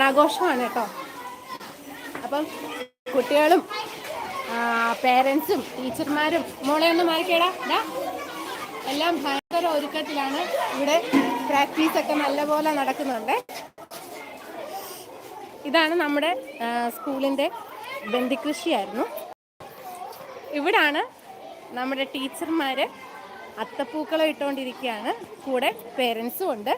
ഓണാഘോഷമാണ് കേട്ടോ. അപ്പം കുട്ടികളും പേരൻസും ടീച്ചർമാരും മോളെ ഒന്ന് മാറിക്കേടാ. എല്ലാം ഭയങ്കര ഒരുക്കത്തിലാണ്. ഇവിടെ പ്രാക്ടീസ് ഒക്കെ നല്ലപോലെ നടക്കുന്നുണ്ട്. ഇതാണ് നമ്മുടെ സ്കൂളിന്റെ ബന്ദികൃഷിയായിരുന്നു. ഇവിടാണ് നമ്മുടെ ടീച്ചർമാർ അത്തപ്പൂക്കളം ഇട്ടുകൊണ്ടിരിക്കുകയാണ്. കൂടെ പേരൻസും ഉണ്ട്.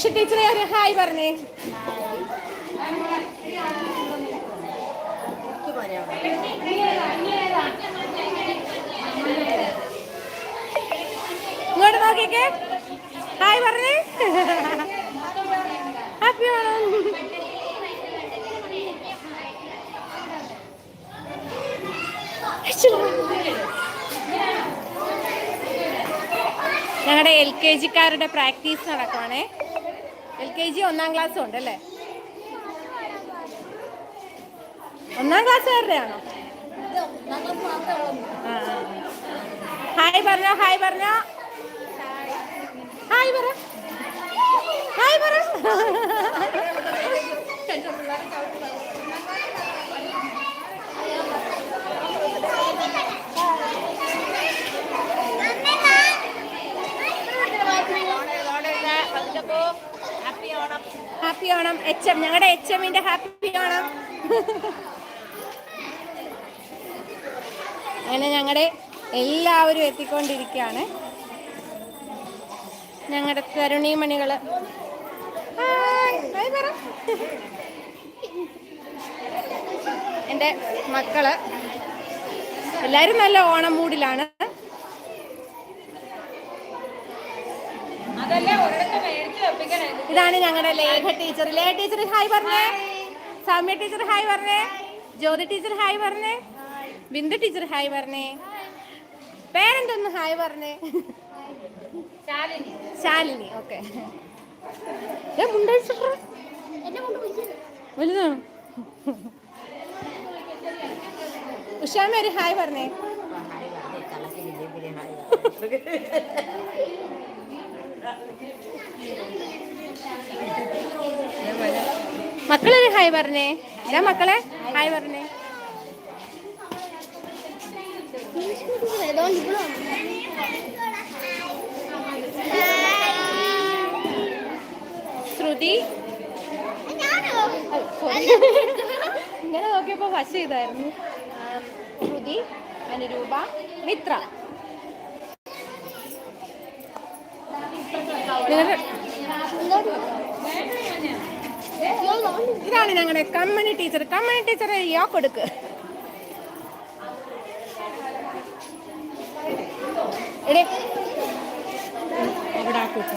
ഉഷ ടീച്ചറെ ഒരു ഹായ് പറഞ്ഞേ. ഇങ്ങോട്ട് നോക്കിക്കേ. ഹായ് പറഞ്ഞേ. ഹാപ്പി ഓണം ഞങ്ങളുടെ എൽ കെ ജിക്കാരുടെ പ്രാക്ടീസ് നടക്കുവാണേ. എൽ കെ ജി ഒന്നാം ക്ലാസ് ഉണ്ട് അല്ലേ ഒന്നാം ക്ലാസ്സുകാരുടെയാണോ. ഹായ് പറഞ്ഞോ ഹായ് പറഞ്ഞോ. ഹായ് പറ. ഹായ് പറ ഹാപ്പി ഓണം എച്ച് എം ഞങ്ങളുടെ എച്ച് എമ്മിന്റെ ഹാപ്പി ഓണം അങ്ങനെ ഞങ്ങളുടെ എല്ലാവരും എത്തിക്കൊണ്ടിരിക്കുകയാണ് ഞങ്ങളുടെ പറ. എന്റെ മക്കൾ. എല്ലാവരും നല്ല ഓണം മൂഡിലാണ്. ഇതാണ് ഞങ്ങളുടെ Lekha teacher. Lekha teacher hi പറഞ്ഞേ. സൗമ്യ ടീച്ചർ ഹായ് പറഞ്ഞേ. ജ്യോതി ടീച്ചർ ഹായ് പറഞ്ഞേ. ബിന്ദു ടീച്ചർ ഹായ് പറഞ്ഞേ. പേരെന്തൊന്ന് ഹായ് പറഞ്ഞേ? ശാലിനി ഓക്കെ. വലുതാണ്? ഉഷാമ ഒരു ഹായ് പറഞ്ഞേ. മക്കളൊരു ഹായ് പറഞ്ഞേ. ഇതാ മക്കളെ ഹായ് പറഞ്ഞേ. ശ്രുതി. ഇങ്ങനെ നോക്കിയപ്പോ ഫസ്റ്റ് ചെയ്തായിരുന്നു ശ്രുതി അനുരൂപ മിത്ര. ഇതാണ് ഞങ്ങളുടെ കമ്മണി ടീച്ചർ കമ്മണി ടീച്ചർ യോ കൊടുക്ക്. എടേ. അവിടെ ആ കുട്ടി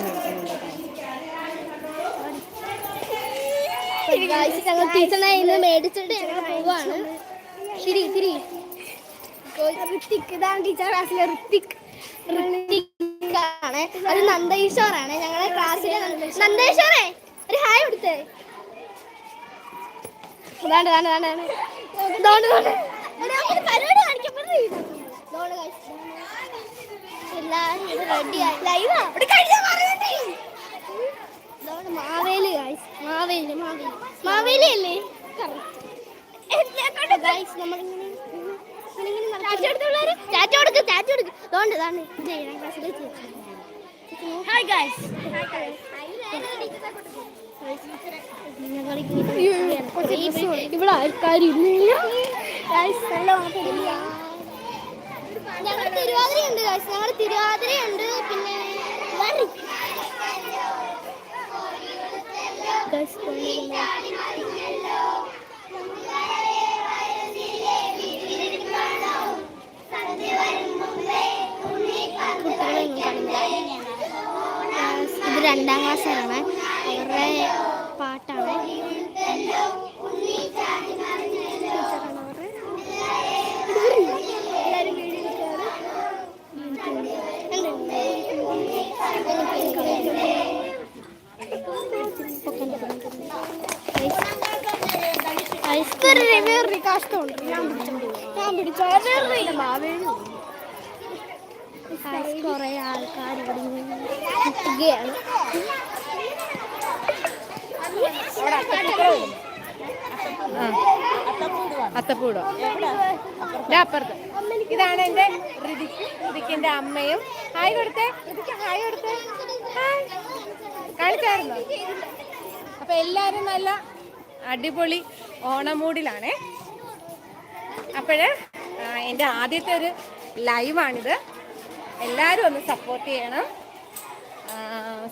ഞങ്ങൾ ടീച്ചറിനെ ഇന്ന് മേടിച്ചിട്ട് ഞങ്ങൾ പോവാണ്. തിരി തിരി ഋത്തിക്. ഇതാണ് ടീച്ചർ ക്ലാസ്സിലെ ഋത്തിക്. ഋത്തിക്. ആണ് അത് നന്ദീശ്വറാണ് ഞങ്ങളെ ക്ലാസ്സിലെ നന്ദീശോറേ ഒരു ഹായ് കൊടുത്തേ. പരിപാടി മാവേലി മാവേലി മാവേലി. മാവേലി അല്ലേ? നമ്മളിങ്ങനെ ഹായ് ഗൈസ് ഇവിടെ ആൾക്കാരില്ല ഞങ്ങൾ തിരുവാതിരയുണ്ട് ഗൈസ് ഞങ്ങൾ തിരുവാതിരയുണ്ട്. പിന്നെ. ഗൈസ്, രണ്ടാം ക്ലാസ്സുകാരാണ് അവരുടെ പാട്ടാണ്. ഐസ്ക്രീം ഉണ്ട് ഞാൻ പിടിച്ചോണ്ട് ഞാൻ പിടിച്ചോ കുറെ ആൾക്കാർ ഇവിടെ നിൽക്കുകയാണ് അത്തപ്പൂടോ. ദേ അപ്പുറത്ത്. ഇതാണ് എന്റെ ഋതിക്ക് ഋതിക്കിന്റെ അമ്മയും. ഹായ് കൊടുത്തേ. ഋതിക്ക് ഹായ് കൊടുത്തേ. ഹായ് കാണിച്ചായിരുന്നോ? അപ്പൊ എല്ലാരും നല്ല അടിപൊളി ഓണമൂടിലാണേ. അപ്പോഴ് എന്റെ ആദ്യത്തെ ഒരു ലൈവാണിത് എല്ലാവരും ഒന്ന് സപ്പോർട്ട് ചെയ്യണം.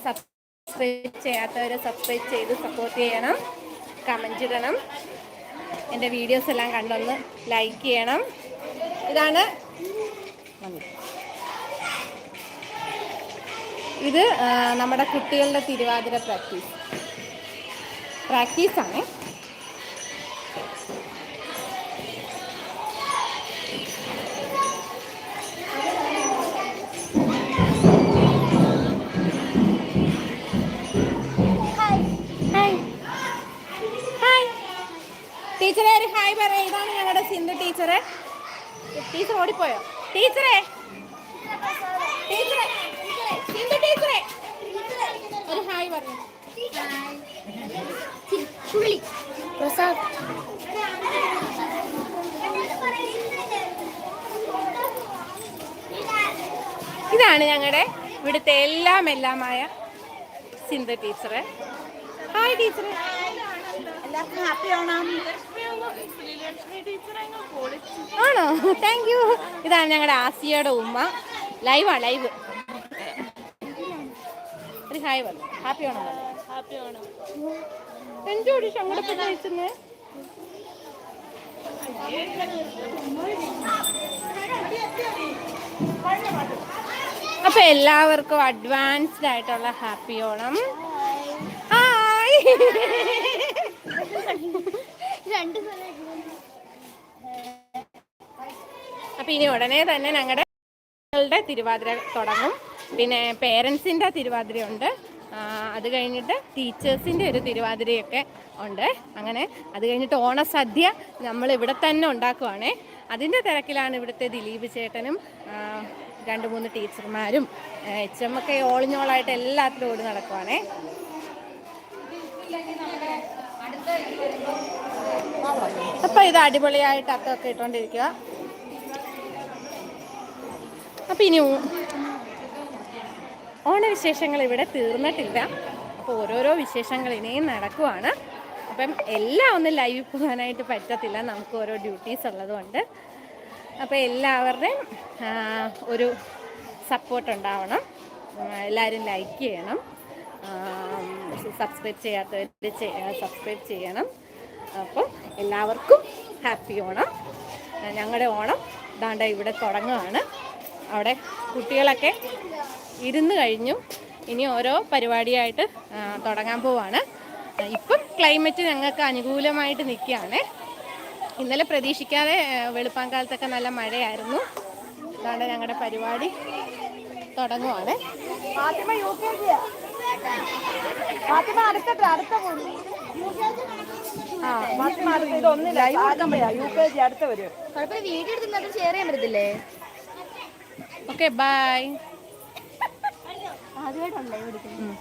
സബ്സ്ക്രൈബ് ചെയ്യാത്തവർ സബ്സ്ക്രൈബ് ചെയ്ത് സപ്പോർട്ട് ചെയ്യണം. കമന്റ് ഇടണം. എന്റെ വീഡിയോസ് എല്ലാം കണ്ടൊന്ന് ലൈക്ക് ചെയ്യണം. ഇതാണ്. ഇത് നമ്മുടെ കുട്ടികളുടെ തിരുവാതിര പ്രാക്ടീസ് പ്രാക്ടീസാണ് ടീച്ചറെ ഒരു ഹായ് പറയാം. ഇതാണ് ഞങ്ങളുടെ സിന്ധു ടീച്ചറെ. ടീച്ചർ ഓടിപ്പോയോ? ടീച്ചറെ! ടീച്ചറെ! സിന്ധു ടീച്ചറെ! ഒരു ഹായ് പറഞ്ഞു ഇതാണ് ഞങ്ങളുടെ ഇവിടുത്തെ എല്ലാം എല്ലാമായ സിന്ധു ടീച്ചറെ. ഹായ് ടീച്ചറെ. എല്ലാവർക്കും ഹാപ്പി ഓണം ആണോ? താങ്ക് യു ഇതാണ് ഞങ്ങളുടെ ആസിയയുടെ ഉമ്മ. ലൈവാ ലൈവ് ഒരു ഹായ് പറഞ്ഞു ഹാപ്പി ഓണം ഹാപ്പി ഓണം എന്തോടി സങ്കടപ്പെട്ട് വെച്ചെന്ന് അപ്പൊ എല്ലാവർക്കും അഡ്വാൻസ്ഡ് ആയിട്ടുള്ള ഹാപ്പി ഓണം. ഹായ് രണ്ട് അപ്പൊ ഇനി ഉടനെ തന്നെ ഞങ്ങളുടെ കുട്ടികളുടെ തിരുവാതിര തുടങ്ങും. പിന്നെ പേരൻസിന്റെ തിരുവാതിരയുണ്ട്. അത് കഴിഞ്ഞിട്ട് ടീച്ചേഴ്സിന്റെ ഒരു തിരുവാതിരയൊക്കെ ഉണ്ട്. അങ്ങനെ അത് കഴിഞ്ഞിട്ട് ഓണസദ്യ നമ്മൾ ഇവിടെ തന്നെ ഉണ്ടാക്കുവാണേ. അതിന്റെ തിരക്കിലാണ് ഇവിടുത്തെ ദിലീപ് ചേട്ടനും രണ്ട് മൂന്ന് ടീച്ചർമാരും എച്ച് എം ഒക്കെ ഓളിഞ്ഞോളായിട്ട് എല്ലാത്തിലും ഓടി നടക്കുവാണേ. അപ്പം ഇത് അടിപൊളിയായിട്ട് അത്തൊക്കെ ഇട്ടുകൊണ്ടിരിക്കുക അപ്പം ഇനി ഓണവിശേഷങ്ങൾ ഇവിടെ തീർന്നിട്ടില്ല. അപ്പോൾ ഓരോരോ വിശേഷങ്ങൾ ഇനിയും നടക്കുവാണ്. അപ്പം എല്ലാം ഒന്നും ലൈവിൽ പോകാനായിട്ട് പറ്റത്തില്ല. നമുക്ക് ഓരോ ഡ്യൂട്ടീസ് ഉള്ളതുകൊണ്ട്. അപ്പോൾ എല്ലാവരുടെയും ഒരു സപ്പോർട്ട് ഉണ്ടാവണം. എല്ലാവരും ലൈക്ക് ചെയ്യണം. സബ്സ്ക്രൈബ് ചെയ്യാത്തവർ സബ്സ്ക്രൈബ് ചെയ്യണം. അപ്പം എല്ലാവർക്കും ഹാപ്പി ഓണം. ഞങ്ങളുടെ ഓണം ദാണ്ട ഇവിടെ തുടങ്ങുകയാണ് അവിടെ കുട്ടികളൊക്കെ ഇരുന്ന് കഴിഞ്ഞു. ഇനി ഓരോ പരിപാടിയായിട്ട് തുടങ്ങാൻ പോവാണ്. ഇപ്പം ക്ലൈമറ്റ് ഞങ്ങൾക്ക് അനുകൂലമായിട്ട് നിൽക്കുകയാണ്. ഇന്നലെ പ്രതീക്ഷിക്കാതെ വെളുപ്പാങ്കാലത്തൊക്കെ നല്ല മഴയായിരുന്നു. അതുകൊണ്ട് ഞങ്ങളുടെ പരിപാടി. തുടങ്ങുവാണ്. ആ മാസം അടുത്ത ഇത് ഒന്നില്ല. ഫാത്തിമയാ യു കെ ജി അടുത്ത വരും വീട്ടിൽ വീഡിയോ ഷെയർ ചെയ്യാൻ പറ്റത്തില്ലേ? ഓക്കെ ബൈ ആദ്യമായിട്ടല്ലേ എടുക്കുന്നത്